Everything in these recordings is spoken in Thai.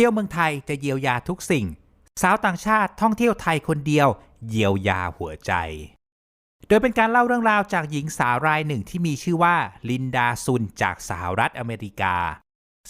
ที่ยวเมืองไทยจะเยียวยาทุกสิ่ง สาวต่างชาติท่องเที่ยวไทยคนเดียว เยียวยาหัวใจ โดยเป็นการเล่าเรื่องราวจากหญิงสาวรายหนึ่งที่มีชื่อว่าลินดาซุนจากสหรัฐอเมริกา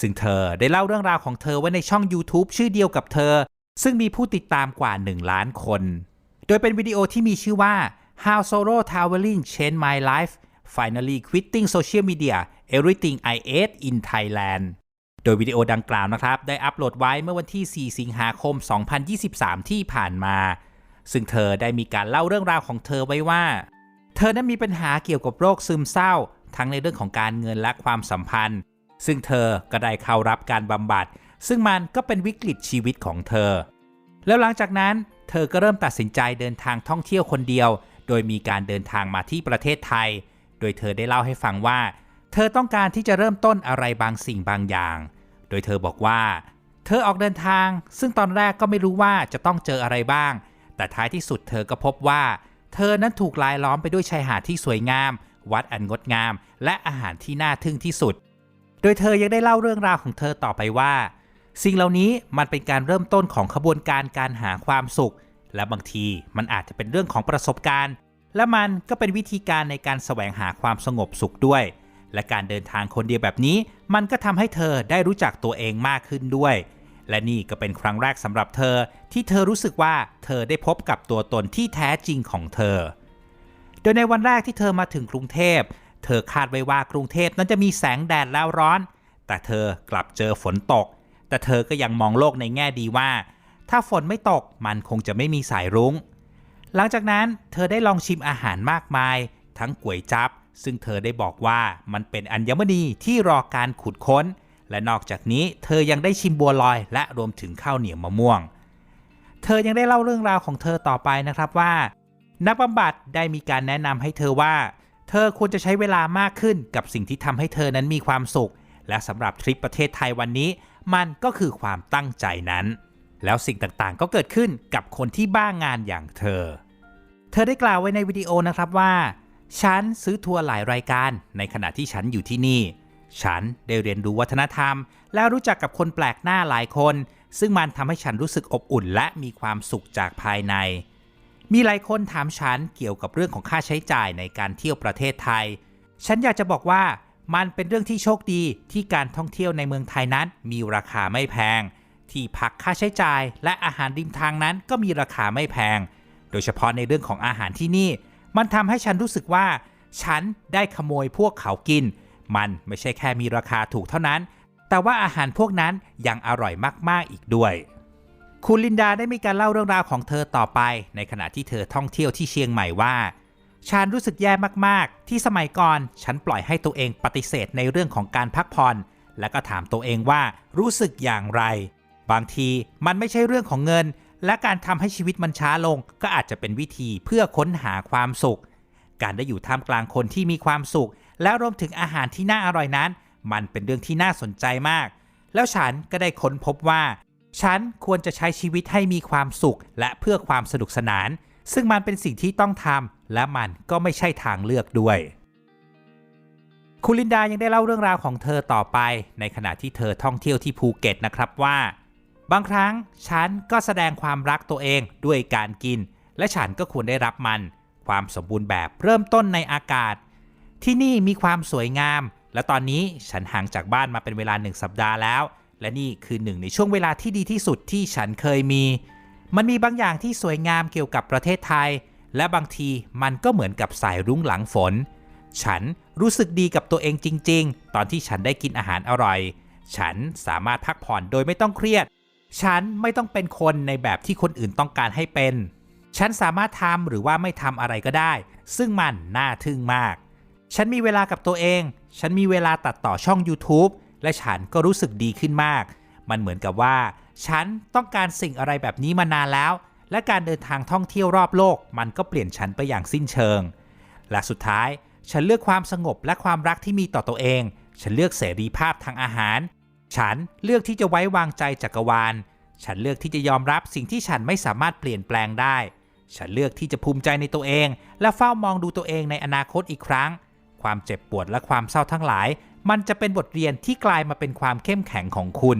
ซึ่งเธอได้เล่าเรื่องราวของเธอไว้ในช่อง YouTube ชื่อเดียวกับเธอ ซึ่งมีผู้ติดตามกว่า 1 ล้านคน โดยเป็นวิดีโอที่มีชื่อว่า How Solo Traveling Changed My Life Finally Quitting Social Media Everything I Ate in Thailand โดยวิดีโอดังกล่าวนะครับ ได้อัปโหลดไว้เมื่อวันที่ 4 สิงหาคม 2023 ที่ผ่านมา ซึ่งเธอได้มีการเล่าเรื่องราวของเธอไว้ว่า เธอนั้นมีปัญหาเกี่ยวกับโรคซึมเศร้า ทั้งในเรื่องของการเงินและความสัมพันธ์ ซึ่งเธอก็ได้เข้ารับการบำบัด ซึ่งมันก็เป็นวิกฤตชีวิตของเธอ แล้วหลังจากนั้น เธอก็เริ่มตัดสินใจเดินทางท่องเที่ยวคนเดียว โดยมีการเดินทางมาที่ประเทศไทย โดยเธอได้เล่าให้ฟังว่า เธอต้องการที่จะเริ่มต้นอะไรบางสิ่งบางอย่าง ดยเธอบอกว่า เธอออกเดินทาง ซึ่งตอนแรกก็ไม่รู้ว่าจะต้องเจออะไรบ้าง แต่ท้ายที่สุดเธอก็พบว่า เธอนั้นถูกลายล้อมไปด้วยชายหาดที่สวยงาม วัดอันงดงาม และอาหารที่น่าทึ่งที่สุด โดยเธอยังได้เล่าเรื่องราวของเธอต่อไปว่า สิ่งเหล่านี้มันเป็นการเริ่มต้นของขบวนการการหาความสุข และบางทีมันอาจจะเป็นเรื่องของประสบการณ์ และมันก็เป็นวิธีการในการแสวงหาความสงบสุขด้วย และการเดินทางคนเดียวแบบนี้ มันก็ทำให้เธอได้รู้จักตัวเองมากขึ้นด้วย และนี่ก็เป็นครั้งแรกสำหรับเธอ ที่เธอรู้สึกว่าเธอได้พบกับตัวตนที่แท้จริงของเธอ โดยในวันแรกที่เธอมาถึงกรุงเทพ เธอคาดไว้ว่ากรุงเทพนั้นจะมีแสงแดดแล้วร้อน แต่เธอกลับเจอฝนตก แต่เธอก็ยังมองโลกในแง่ดีว่า ถ้าฝนไม่ตกมันคงจะไม่มีสายรุง้ง หลังจากนั้นเธอได้ลองชิมอาหารมากมาย ทั้งก๋วยจับ ซึ่งเธอได้บอกว่ามันเป็นอัญมณีที่รอการขุดค้น และนอกจากนี้เธอยังได้ชิมบัวลอยและรวมถึงข้าวเหนียวมะม่วง เธอยังได้เล่าเรื่องราวของเธอต่อไปนะครับว่า นักบำบัดได้มีการแนะนำให้เธอว่า เธอควรจะใช้เวลามากขึ้นกับสิ่งที่ทำให้เธอนั้นมีความสุข และสำหรับทริปประเทศไทยวันนี้ มันก็คือความตั้งใจนั้น แล้วสิ่งต่างๆ ก็เกิดขึ้นกับคนที่บ้างานอย่างเธอ เธอได้กล่าวไว้ในวิดีโอนะครับว่า ฉันซื้อทัวร์หลายรายการ ในขณะที่ฉันอยู่ที่นี่ ฉันได้เรียนรู้วัฒนธรรม และรู้จักกับคนแปลกหน้าหลายคน ซึ่งมันทำให้ฉันรู้สึกอบอุ่นและมีความสุขจากภายใน มีหลายคนถามฉันเกี่ยวกับเรื่องของค่าใช้จ่ายในการเที่ยวประเทศไทย ฉันอยากจะบอกว่ามันเป็นเรื่องที่โชคดีที่การท่องเที่ยวในเมืองไทยนั้น มีราคาไม่แพง ที่พักค่าใช้จ่าย และอาหารริมทางนั้นก็มีราคาไม่แพง โดยเฉพาะในเรื่องของอาหารที่นี่ มันทำให้ฉันรู้สึกว่า ฉันได้ขโมยพวกเขากิน มันไม่ใช่แค่มีราคาถูกเท่านั้น แต่ว่าอาหารพวกนั้นยังอร่อยมากๆอีกด้วย คุณลินดาได้มีการเล่าเรื่องราวของเธอต่อไป ในขณะที่เธอท่องเที่ยวที่เชียงใหม่ว่า ฉันรู้สึกแย่มากๆ ที่สมัยก่อนฉันปล่อยให้ตัวเองปฏิเสธในเรื่องของการพักผ่อน และก็ถามตัวเองว่ารู้สึกอย่างไร บางทีมันไม่ใช่เรื่องของเงิน และการทำให้ชีวิตมันช้าลงก็อาจจะเป็นวิธีเพื่อค้นหาความสุข การได้อยู่ท่ามกลางคนที่มีความสุข และรวมถึงอาหารที่น่าอร่อยนั้น มันเป็นเรื่องที่น่าสนใจมาก แล้วฉันก็ได้ค้นพบว่า ฉันควรจะใช้ชีวิตให้มีความสุข และเพื่อความสนุกสนาน ซึ่งมันเป็นสิ่งที่ต้องทำและมันก็ไม่ใช่ทางเลือกด้วยคุณลินดายังได้เล่าเรื่องราวของเธอต่อไป ในขณะที่เธอท่องเที่ยวที่ภูเก็ตนะครับว่า บางครั้งฉันก็แสดงความรักตัวเองด้วยการกิน และฉันก็ควรได้รับมัน ความสมบูรณ์แบบเริ่มต้นในอากาศ ที่นี่มีความสวยงาม และตอนนี้ฉันห่างจากบ้านมาเป็นเวลาหนึ่งสัปดาห์แล้ว และนี่คือหนึ่งในช่วงเวลาที่ดีที่สุดที่ฉันเคยมี มันมีบางอย่างที่สวยงามเกี่ยวกับประเทศไทย และบางทีมันก็เหมือนกับสายรุ้งหลังฝน ฉันรู้สึกดีกับตัวเองจริง ๆ ตอนที่ฉันได้กินอาหารอร่อย ฉันสามารถพักผ่อนโดยไม่ต้องเครียด ฉันไม่ต้องเป็นคนในแบบที่คนอื่นต้องการให้เป็น ฉันสามารถทำหรือว่าไม่ทำอะไรก็ได้ ซึ่งมันน่าทึ่งมาก ฉันมีเวลากับตัวเอง ฉันมีเวลาตัดต่อช่อง YouTube และฉันก็รู้สึกดีขึ้นมาก มันเหมือนกับว่า ฉันต้องการสิ่งอะไรแบบนี้มานานแล้ว และการเดินทางท่องเที่ยวรอบโลก มันก็เปลี่ยนฉันไปอย่างสิ้นเชิง และสุดท้าย ฉันเลือกความสงบและความรักที่มีต่อตัวเอง ฉันเลือกเสรีภาพทางอาหาร ฉันเลือกที่จะไว้วางใจจักรวาล ฉันเลือกที่จะยอมรับสิ่งที่ฉันไม่สามารถเปลี่ยนแปลงได้ ฉันเลือกที่จะภูมิใจในตัวเอง และเฝ้ามองดูตัวเองในอนาคตอีกครั้ง ความเจ็บปวดและความเศร้าทั้งหลาย มันจะเป็นบทเรียนที่กลายมาเป็นความเข้มแข็งของคุณ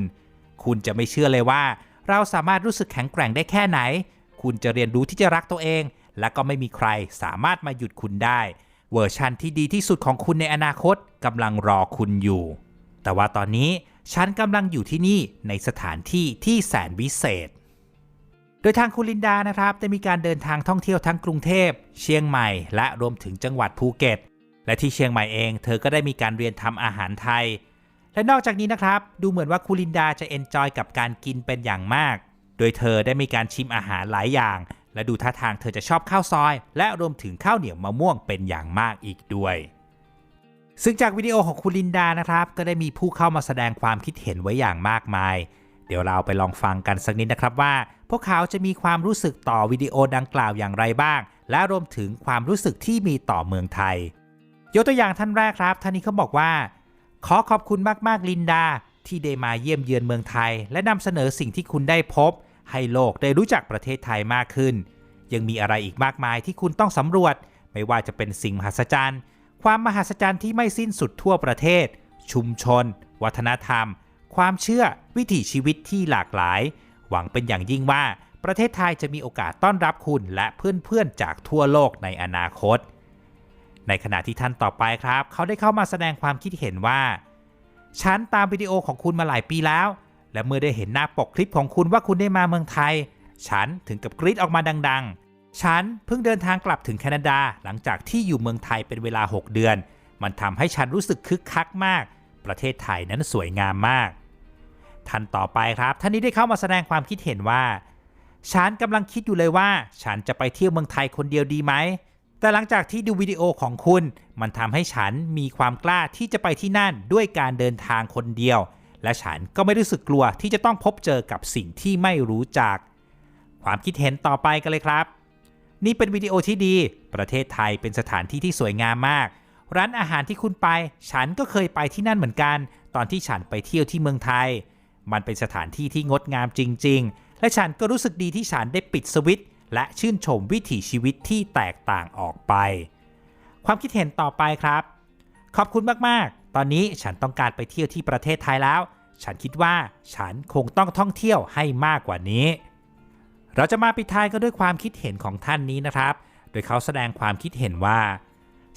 คุณจะไม่เชื่อเลยว่า เราสามารถรู้สึกแข็งแกร่งได้แค่ไหน คุณจะเรียนรู้ที่จะรักตัวเอง และก็ไม่มีใครสามารถมาหยุดคุณได้ เวอร์ชันที่ดีที่สุดของคุณในอนาคตกำลังรอคุณอยู่ แต่ว่าตอนนี้ ฉันกำลังอยู่ที่นี่ในสถานที่ที่แสนวิเศษ โดยทางคุณลินดานะครับได้มีการเดินทางท่องเที่ยวทั้งกรุงเทพ เชียงใหม่ และรวมถึงจังหวัดภูเก็ต และที่เชียงใหม่เอง เธอก็ได้มีการเรียนทำอาหารไทย และนอกจากนี้นะครับ ดูเหมือนว่าคุณลินดาจะเอนจอยกับการกินเป็นอย่างมาก โดยเธอได้มีการชิมอาหารหลายอย่าง และดูท่าทางเธอจะชอบข้าวซอย และรวมถึงข้าวเหนียวมะม่วงเป็นอย่างมากอีกด้วย ซึ่งจากวิดีโอของคุณลินดานะครับ ก็ได้มีผู้เข้ามาแสดงความคิดเห็นไว้อย่างมากมาย เดี๋ยวเราไปลองฟังกันสักนิดนะครับว่า พวกเขาจะมีความรู้สึกต่อวิดีโอดังกล่าวอย่างไรบ้าง และรวมถึงความรู้สึกที่มีต่อเมืองไทย ยกตัวอย่างท่านแรกครับ ท่านนี้เขาบอกว่า ขอขอบคุณมากๆลินดา ที่ได้มาเยี่ยมเยือนเมืองไทย และนำเสนอสิ่งที่คุณได้พบ ให้โลกได้รู้จักประเทศไทยมากขึ้น ยังมีอะไรอีกมากมายที่คุณต้องสำรวจ ไม่ว่าจะเป็นสิ่งมหัศจรรย์ ความมหัศจรรย์ที่ไม่สิ้นสุดทั่วประเทศ ชุมชน วัฒนธรรม ความเชื่อวิถีชีวิตที่หลากหลาย หวังเป็นอย่างยิ่งว่าประเทศไทยจะมีโอกาสต้อนรับคุณและเพื่อนๆจากทั่วโลกในอนาคต ในขณะที่ท่านต่อไปครับ เขาได้เข้ามาแสดงความคิดเห็นว่า ฉันตามวิดีโอของคุณมาหลายปีแล้ว และเมื่อได้เห็นหน้าปกคลิปของคุณว่าคุณได้มาเมืองไทย ฉันถึงกับกรี๊ดออกมาดังๆ ฉันเพิ่งเดินทางกลับถึงแคนาดาหลังจากที่อยู่เมืองไทยเป็นเวลา 6 เดือน มันทำให้ฉันรู้สึกคึกคักมาก ประเทศไทยนั้นสวยงามมากท่านต่อไปครับท่านนี้ได้เข้ามาแสดงความคิดเห็นว่า ฉันกำลังคิดอยู่เลยว่า ฉันจะไปเที่ยวเมืองไทยคนเดียวดีไหม แต่หลังจากที่ดูวิดีโอของคุณ มันทำให้ฉันมีความกล้าที่จะไปที่นั่นด้วยการเดินทางคนเดียว และฉันก็ไม่รู้สึกกลัวที่จะต้องพบเจอกับสิ่งที่ไม่รู้จัก ความคิดเห็นต่อไปกันเลยครับ นี่เป็นวิดีโอที่ดี ประเทศไทยเป็นสถานที่ที่สวยงามมาก ร้านอาหารที่คุณไป ฉันก็เคยไปที่นั่นเหมือนกัน ตอนที่ฉันไปเที่ยวที่เมืองไทย มันเป็นสถานที่ที่งดงามจริง ๆ และฉันก็รู้สึกดีที่ฉันได้ปิดสวิตช์และชื่นชมวิถีชีวิตที่แตกต่างออกไป ความคิดเห็นต่อไปครับ ขอบคุณมากๆ ตอนนี้ฉันต้องการไปเที่ยวที่ประเทศไทยแล้ว ฉันคิดว่าฉันคงต้องท่องเที่ยวให้มากกว่านี้ เราจะมาปิดท้ายกันด้วยความคิดเห็นของท่านนี้นะครับ โดยเขาแสดงความคิดเห็นว่า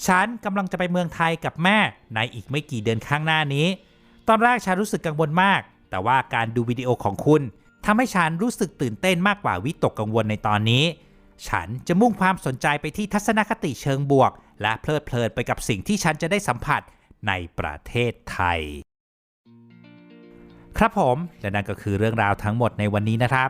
ฉันกำลังจะไปเมืองไทยกับแม่ในอีกไม่กี่เดือนข้างหน้านี้ ตอนแรกฉันรู้สึกกังวลมาก แต่ว่าการดูวิดีโอของคุณทำให้ฉันรู้สึกตื่นเต้นมากกว่าวิตกกังวลในตอนนี้ ฉันจะมุ่งความสนใจไปที่ทัศนคติเชิงบวก และเพลิดเพลินไปกับสิ่งที่ฉันจะได้สัมผัสในประเทศไทย ครับผม และนั่นก็คือเรื่องราวทั้งหมดในวันนี้นะครับ